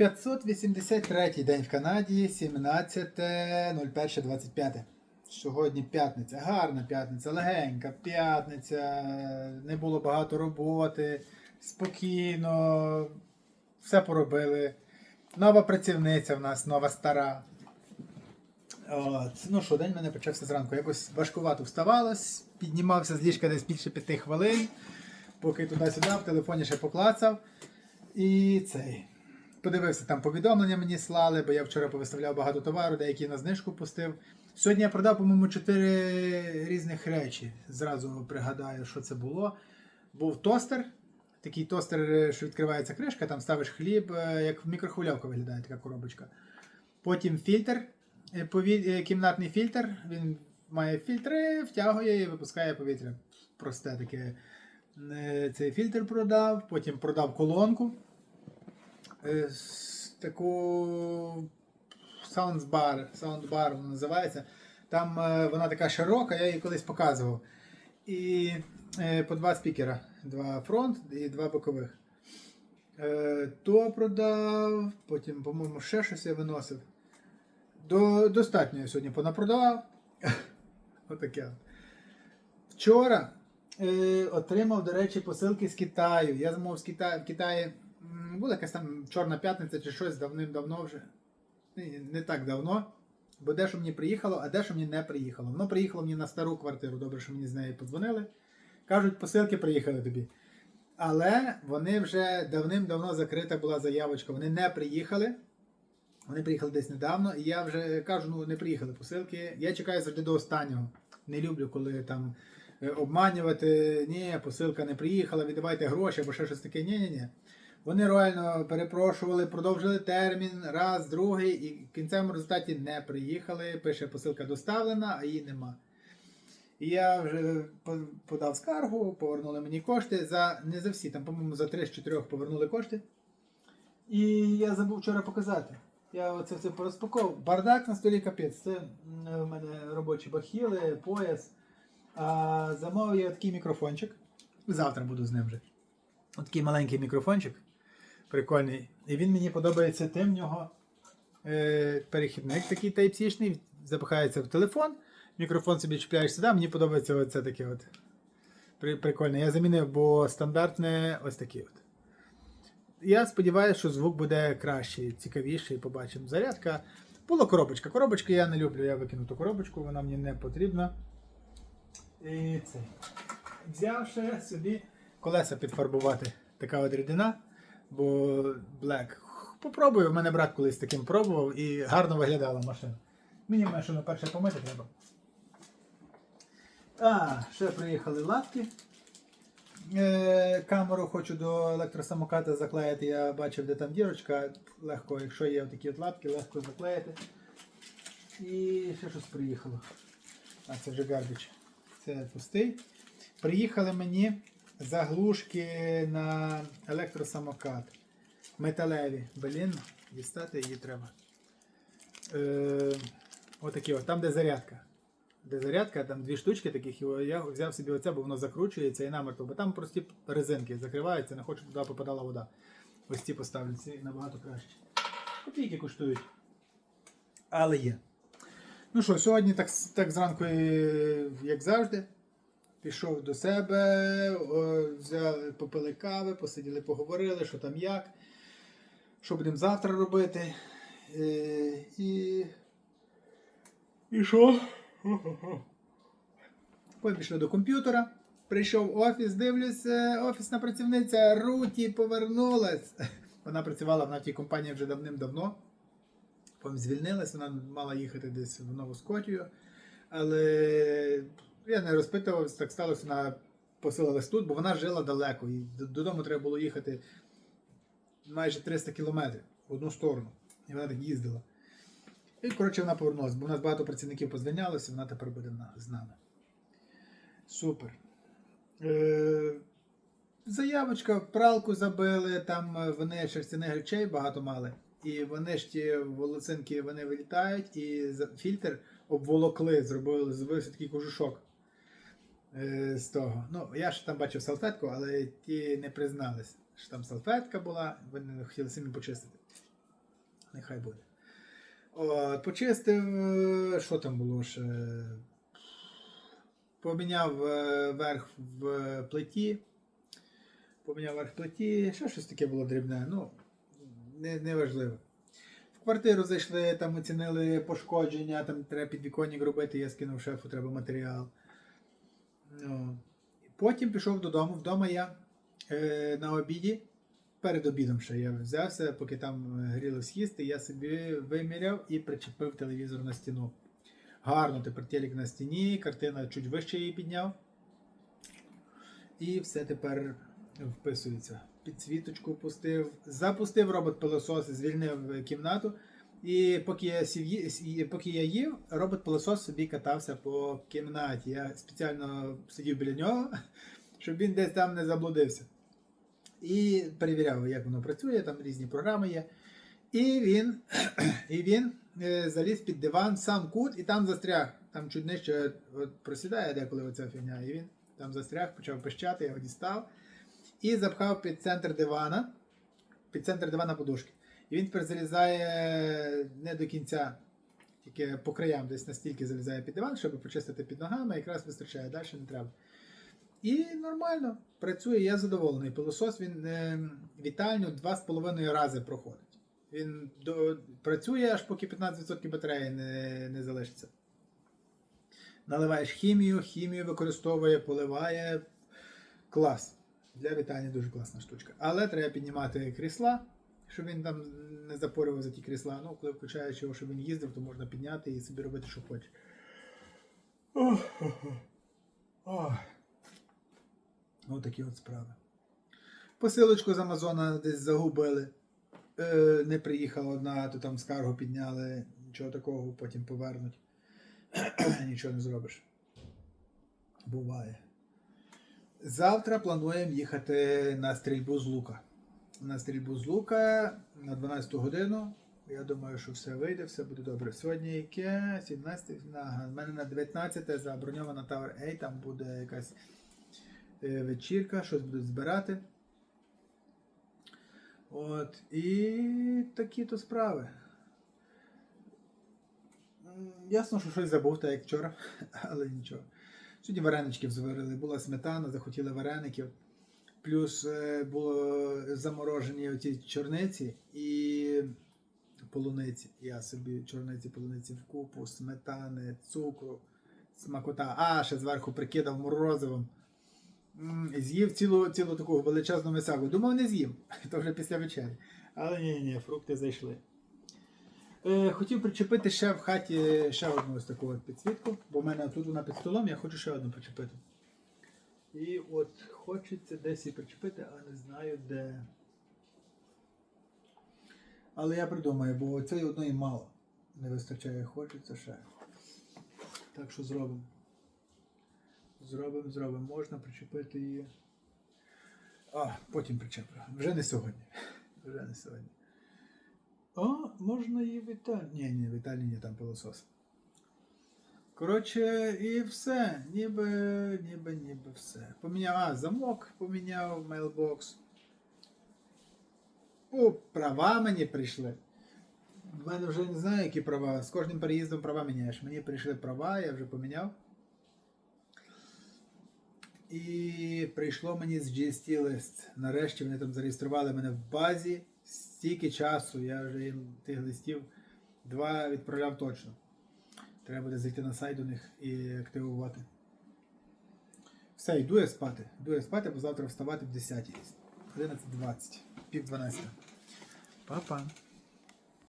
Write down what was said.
583 день в Канаді, 17.01.25. Сьогодні п'ятниця, гарна п'ятниця, легенька п'ятниця, не було багато роботи, спокійно, все поробили. Нова працівниця в нас, нова стара. От. Ну що, день в мене почався зранку. Якось важкувато вставалось, піднімався з ліжка десь більше п'яти хвилин, поки туди-сюди в телефоні ще поклацав. І цей. Подивився, там повідомлення мені слали, бо я вчора повиставляв багато товару, деякі на знижку пустив. Сьогодні я продав, по-моєму, чотири різних речі. Зразу пригадаю, що це було. Був тостер. Такий тостер, що відкривається кришка, там ставиш хліб, е, як мікрохвильовка виглядає така коробочка. Потім фільтр, е, е, кімнатний фільтр. Він має фільтри, втягує і випускає повітря. Просте таке. Е, Цей фільтр продав, потім продав колонку. Е, Таку саундбар, саундбар вона називається. Там е, вона така широка, я її колись показував. І е, по два спікера. Два фронт і два бокових. То продав, потім, по-моєму, ще щось я виносив. До, достатньо я сьогодні понапродавав. Отаке. Вчора е, отримав, до речі, посилки з Китаю. Я замовив з Китаю, в Китаї. М, Була якась там Чорна п'ятниця чи щось давним-давно вже. Не так давно. Бо дещо мені приїхало, а дещо мені не приїхало. Воно приїхало мені на стару квартиру. Добре, що мені з неї подзвонили. Кажуть, посилки приїхали тобі. Але вони вже давним-давно закрита була заявочка. Вони не приїхали. Вони приїхали десь недавно, і я вже кажу, ну не приїхали посилки. Я чекаю завжди до останнього. Не люблю, коли там е, обманювати, ні, посилка не приїхала, віддавайте гроші або ще щось таке. Ні, ні, ні. Вони реально перепрошували, продовжили термін, раз, другий, і в кінцевому результаті не приїхали. Пише, посилка доставлена, а її нема. І я вже подав скаргу, повернули мені кошти за не за всі, там, по-моєму, за 3 з 4 повернули кошти. І я забув вчора показати. Я оце все порозпаковував. Бардак на столі капець. Це в мене робочі бахіли, пояс. А замовив я такий мікрофончик. Завтра буду з ним вже. Отакий маленький мікрофончик. Прикольний. І він мені подобається тим в нього е, перехідник такий Type-C-шний, запихається в телефон. Мікрофон собі чіпляєш сюди. Мені подобається оце таке от. При- Прикольне. Я замінив, бо стандартне ось таке от. Я сподіваюся, що звук буде кращий, цікавіший, побачимо. Зарядка. Була коробочка. Коробочки я не люблю, я викину ту коробочку, вона мені не потрібна. І це. Взяв ще собі колеса підфарбувати. Така от рідина, бо Black. Попробую, в мене брат колись таким пробував і гарно виглядала машина. Мені машину перше помити треба. А, ще приїхали лапки. Е, камеру хочу до електросамоката заклеїти. Я бачив, де там дірочка. Легко, якщо є такі от лапки, легко заклеїти. І ще щось приїхало. А, це вже гарбіч. Це пустий. Приїхали мені заглушки на електросамокат. Металеві. Блін, дістати її треба. Е, отакі от, там де зарядка. Де зарядка, там дві штучки таких, і я взяв собі оце, бо воно закручується і намертво, бо там прості резинки закриваються, не хочу туди попадала вода. Ось ці поставлю, ці набагато краще. Копійки коштують. Але є. Ну що, сьогодні так, так зранку, як завжди, пішов до себе, взяли, попили кави, посиділи, поговорили, що там як, що будемо завтра робити. Е, і. І що? Потім пішли до комп'ютера. Прийшов в офіс, дивлюся, офісна працівниця Руті повернулась. Вона працювала в тій компанії вже давним-давно. Потім звільнилась, вона мала їхати десь в Нову Скотію. Але я не розпитувався, так сталося, вона поселилась тут, бо вона жила далеко. І додому треба було їхати майже 300 кілометрів в одну сторону. І вона так їздила. І, коротше, вона повернулася, бо в нас багато працівників позвонялося, вона тепер буде з нами. Супер. Е, заявочка, пралку забили, там е, вони шерстяних речей багато мали. І вони ж ті волосинки вони вилітають, і фільтр обволокли, зробили, зробився такий кожушок з того. Ну, я ж там бачив салфетку, але ті не признались, що там салфетка була, вони хотіли самі почистити. Нехай буде. От, почистив, е, що там було ще? Поміняв е, верх в плиті. Поміняв верх в плиті, ще щось таке було дрібне, ну, не, не. В квартиру зайшли, там оцінили пошкодження, там треба підвіконник робити, я скинув шефу, треба матеріал. Ну. Потім пішов додому. Вдома я е, на обіді, перед обідом ще я взявся, поки там грілось їсти, я собі виміряв і причепив телевізор на стіну. Гарно тепер телек на стіні, картина чуть вище її підняв. І все тепер вписується. Підсвіточку пустив, запустив робот пилосос, звільнив кімнату. І поки я, сів, поки я їв, робот пилосос собі катався по кімнаті. Я спеціально сидів біля нього, щоб він десь там не заблудився. І перевіряв, як воно працює, там різні програми є. І він, і він е, заліз під диван, сам кут, і там застряг. Там чуть нижче от, просідає деколи оця фігня. І він там застряг, почав пищати, я його дістав. І запхав під центр дивана, під центр дивана подушки. І він тепер залізає не до кінця, тільки по краям десь настільки залізає під диван, щоб почистити під ногами, якраз вистачає, далі не треба. І нормально працює, я задоволений. Пилосос він е, вітальню 2,5 рази проходить. Він до, працює аж поки 15% батареї не, не залишиться. Наливаєш хімію, хімію використовує, поливає. Клас. Для вітання дуже класна штучка. Але треба піднімати крісла, щоб він там не запорював за ті крісла. Ну, коли включаєш його, щоб він їздив, то можна підняти і собі робити, що. Ох. Ось такі от справи. Посилочку з Амазона десь загубили. Е, не приїхала одна, то там скаргу підняли, нічого такого, потім повернуть. Нічого не зробиш. Буває. Завтра плануємо їхати на стрільбу з лука. На стрільбу з лука на 12 годину. Я думаю, що все вийде, все буде добре. Сьогодні яке? 17. Ага, в мене на 19 заброньована Tower A, там буде якась е, вечірка, щось будуть збирати. От, і такі то справи. Ясно, що щось забув, так як вчора, але нічого. Сьогодні вареничків зварили, була сметана, захотіли вареників. Плюс е, було заморожені оці чорниці і полуниці. Я собі чорниці, полуниці в купу, сметани, цукру, смакота. А, ще зверху прикидав морозивом. З'їв цілу, цілу таку величезну мисаку. Думав, не з'їм, то вже після вечері. Але ні, ні, фрукти зайшли. Е, хотів причепити ще в хаті ще одну ось таку от підсвітку, бо в мене тут вона під столом, я хочу ще одну причепити. І от хочеться десь її причепити, а не знаю де. Але я придумаю, бо цієї одної мало. Не вистачає, хочеться ще. Так що зробимо. Зробимо, зробимо. Можна причепити її. А, потім причеплю. Вже не сьогодні. Вже не сьогодні. А, можна її в Італії. Ні, ні, в Італії там пилосос. Коротше, і все. Ніби, ніби, ніби все. Поміняв, а, замок поміняв, мейлбокс. О, права мені прийшли. В мене вже не знаю, які права. З кожним переїздом права міняєш. Мені прийшли права, я вже поміняв. І прийшло мені з GST лист. Нарешті вони там зареєстрували мене в базі. Стільки часу, я вже їм тих листів два відправляв точно. Треба буде зайти на сайт до них і активувати. Все, йду я спати. Йду я спати, бо завтра вставати в 10 11.20, пів 12. Па-па.